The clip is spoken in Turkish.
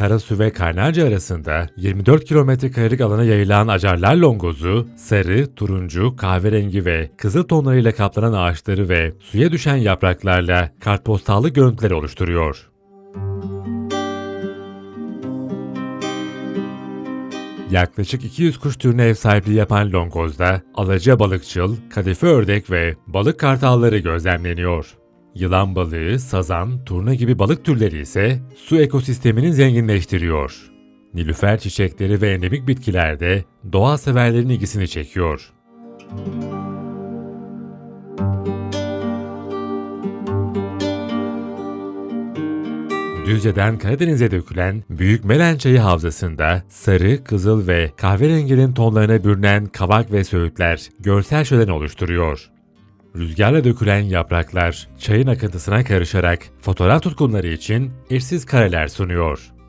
Karasu ve Kaynarca arasında 24 kilometre karelik alana yayılan acarlar longozu, sarı, turuncu, kahverengi ve kızıl tonlarıyla kaplanan ağaçları ve suya düşen yapraklarla kartpostallı görüntüler oluşturuyor. Yaklaşık 200 kuş türüne ev sahipliği yapan Longoz'da alaca balıkçıl, kadife ördek ve balık kartalları gözlemleniyor. Yılan balığı, sazan, turna gibi balık türleri ise su ekosistemini zenginleştiriyor. Nilüfer çiçekleri ve endemik bitkiler de doğa severlerin ilgisini çekiyor. Düzce'den Karadeniz'e dökülen Büyük Melen Çayı Havzası'nda sarı, kızıl ve kahverenginin tonlarına bürünen kavak ve söğütler görsel şölen oluşturuyor. Rüzgarla dökülen yapraklar çayın akıntısına karışarak fotoğraf tutkunları için eşsiz kareler sunuyor.